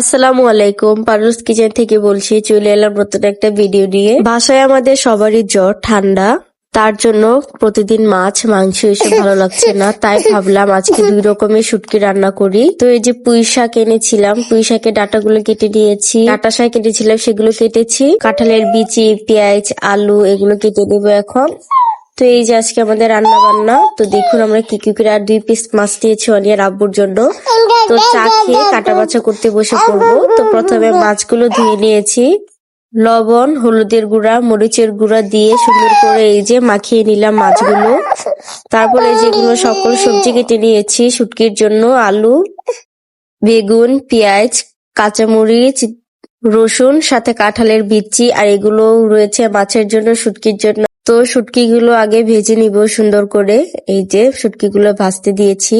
আসসালামু আলাইকুম। পারুস কিচেন থেকে বলছি, চলে এলাম নতুন একটা ভিডিও নিয়ে। বাসায় আমাদের সবারই জ্বর, ঠান্ডা। তার জন্য প্রতিদিন মাছ, মাংস এসব ভালো লাগছে না। তাই ভাবলাম আজকে দুই রকমের শুটকি রান্না করি। তো এই যে পুঁই শাক এনেছিলাম, পুঁই শাকের ডাটাগুলো কেটে নিয়েছি। ডাটা শাক কেটেছিলাম, সেগুলো কেটেছি। কাঁঠালের বিচি, পেঁয়াজ, আলু, এগুলো কেটে নেব এখন। তো এই যে আজকে আমাদের রান্না বান্না তো দেখুন আমরা কি কি করে আর দুই পিস মাছ দিয়েছি অনিয়ার আব্বুর জন্য। তো চা খেয়ে কাটা বাছা করতে বসে পড়ব। তো প্রথমে মাছগুলো ধুয়ে নিয়েছি। লবণ, হলুদের গুঁড়া, মরিচের গুঁড়া দিয়ে সুন্দর করে এই যে মাখিয়ে নিলাম মাছগুলো। তারপরে যেগুলো সকল সবজি কেটে নিয়েছি, শুটকির জন্য আলু, বেগুন, পেঁয়াজ, কাঁচামরিচ রসুন, সাথে কাঁঠালের বিচি, আর এগুলো রয়েছে মাছের জন্য, শুটকির জন্য। তো শুটকিগুলো আগে ভেজে নিব সুন্দর করে। এই যে শুটকিগুলো ভাজতে দিয়েছি।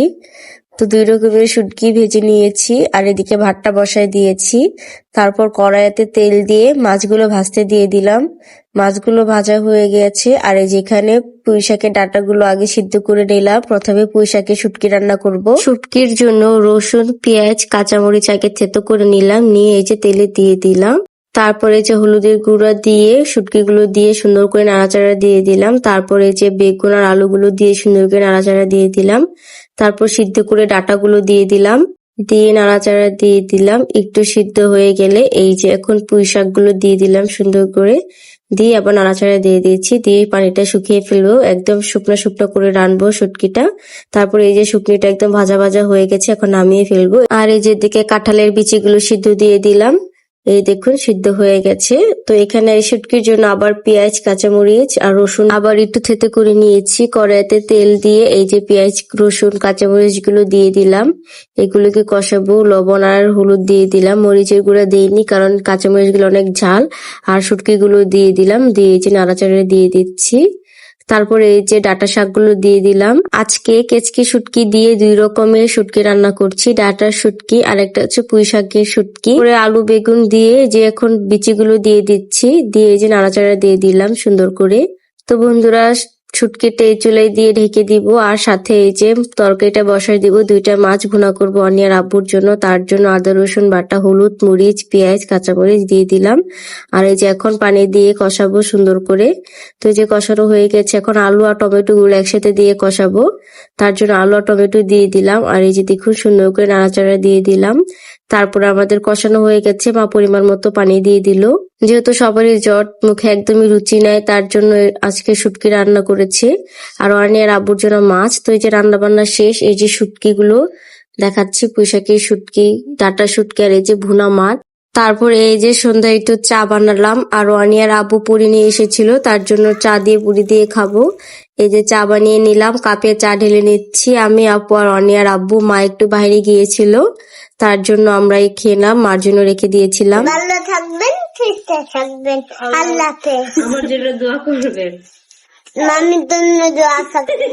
তো দুই রকমের শুটকি ভেজে নিয়েছি, আর এদিকে ভাতটা বসায় দিয়েছি। তারপর কড়াইতে তেল দিয়ে মাছগুলো ভাজতে দিয়ে দিলাম। মাছগুলো ভাজা হয়ে গেছে, আর যেখানে পুঁই শাকের ডাটাগুলো আগে সিদ্ধ করে নিলাম, প্রথমে পুঁই শাকের শুটকি রান্না করব। শুটকির জন্য রসুন, পেঁয়াজ, কাঁচামরিচ আগে থেতো করে নিলাম, নিয়ে এই যে তেলে দিয়ে দিলাম। তারপরে যে হলুদের গুঁড়া দিয়ে, শুটকিগুলো দিয়ে সুন্দর করে নাড়াচাড়া দিয়ে দিলাম। তারপরে যে বেগুন আর আলুগুলো দিয়ে সুন্দর করে নাড়াচাড়া দিয়ে দিলাম। তারপর সিদ্ধ করে ডাটাগুলো দিয়ে দিলাম। দিয়ে নাড়াচাড়া দিয়ে দিলাম। একটু সিদ্ধ হয়ে গেলে এই যে এখন পুঁই শাকগুলো দিয়ে দিলাম সুন্দর করে। দিয়ে আবার নাড়াচাড়া দিয়ে দিয়েছি। দিয়ে পানিটা শুকিয়ে ফেলব। একদম শুকনো শুকনো করে রানবো শুটকিটা। তারপর এই যে শুকনিটা একদম ভাজা ভাজা হয়ে গেছে, এখন নামিয়ে ফেলব। আর এই যে দিকে কাঁঠালের বিচিগুলো সিদ্ধ দিয়ে দিলাম। এই দেখুন, সিদ্ধ হয়ে গেছে। তো এখানে শুটকির জন্য আবার পেঁয়াজ, কাঁচামরিচ আর রসুন আবার একটু থেতে করে নিয়েছি। কড়াইতে তেল দিয়ে এই যে পেঁয়াজ, রসুন কাঁচামরিচগুলো দিয়ে দিলাম। এগুলোকে কষাবো, লবণ আর হলুদ দিয়ে দিলাম। মরিচের গুঁড়া দিইনি কারণ কাঁচামরিচগুলো অনেক ঝাল। আর শুটকি গুলো দিয়ে দিলাম, দিয়ে যে নাড়াচাড়া দিয়ে দিচ্ছি। তারপরে এই যে ডাটা শাকগুলো দিয়ে দিলাম। আজকে কেচকি শুটকি দিয়ে দুই রকমের শুটকি রান্না করছি। ডাটার শুটকি আর একটা হচ্ছে পুঁই শাকের শুটকি। পরে আলু বেগুন দিয়ে যে এখন বিচিগুলো দিয়ে দিচ্ছি, দিয়ে যে নাড়াচাড়া দিয়ে দিলাম সুন্দর করে। তো বন্ধুরা ছুটকিটা এই চুলাই দিয়ে ঢেকে দিব, আর সাথে এই যে তরকারিটা বসাই দিব, দুইটা মাছ ভুনা করব অনিয়ার আব্বুর জন্য। তার জন্য আদা, রসুন বাটা, হলুদ, মরিচ, পেঁয়াজ, কাঁচামরিচ দিয়ে দিলাম। আর এই যে এখন পানি দিয়ে কষাবো সুন্দর করে। তো এই যে কষানো হয়ে গেছে, এখন আলু আর টমেটো গুলো একসাথে দিয়ে কষাবো। তার জন্য আলু আর টমেটো দিয়ে দিলাম। আর এই যে দেখুন সুন্দর করে নাড়াচাড়া দিয়ে দিলাম। তারপরে আমাদের কষানো হয়ে গেছে, মা পরিমাণ মতো পানি দিয়ে দিল। যেহেতু সবারই জ্বর, মুখে একদমই রুচি নেয় তার জন্য আজকে শুটকি রান্না করেছে। আর অনিয়ার আব্বুর জন্য মাছ, তো এই যে রান্না বান্না শেষ, এই যে শুটকি গুলো দেখাচ্ছি, পুঁইশাকের শুটকি, ডাটা শুটকি আর এই যে ভুনা মাছ। তারপর এই যে সন্ধ্যায় একটু চা বানালাম, আর অনিয়ার আব্বু পুরি নিয়ে এসেছিল, তার জন্য চা দিয়ে পুরি দিয়ে খাব। এই যে চা বানিয়ে নিলাম কাপে চা ঢেলে নিচ্ছি। আমি আপু আর অনিয়ার আব্বু মা একটু বাইরে গিয়েছিল তার জন্য আমরা এই খেলাম মার জন্য রেখে দিয়েছিলাম। ভালো থাকবেন সুস্থ থাকবেন আল্লাহকে আমার জন্য দোয়া করবেন। মামির জন্য দোয়া করবেন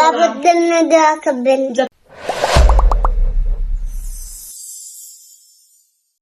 বাবার জন্য দোয়া করবেন।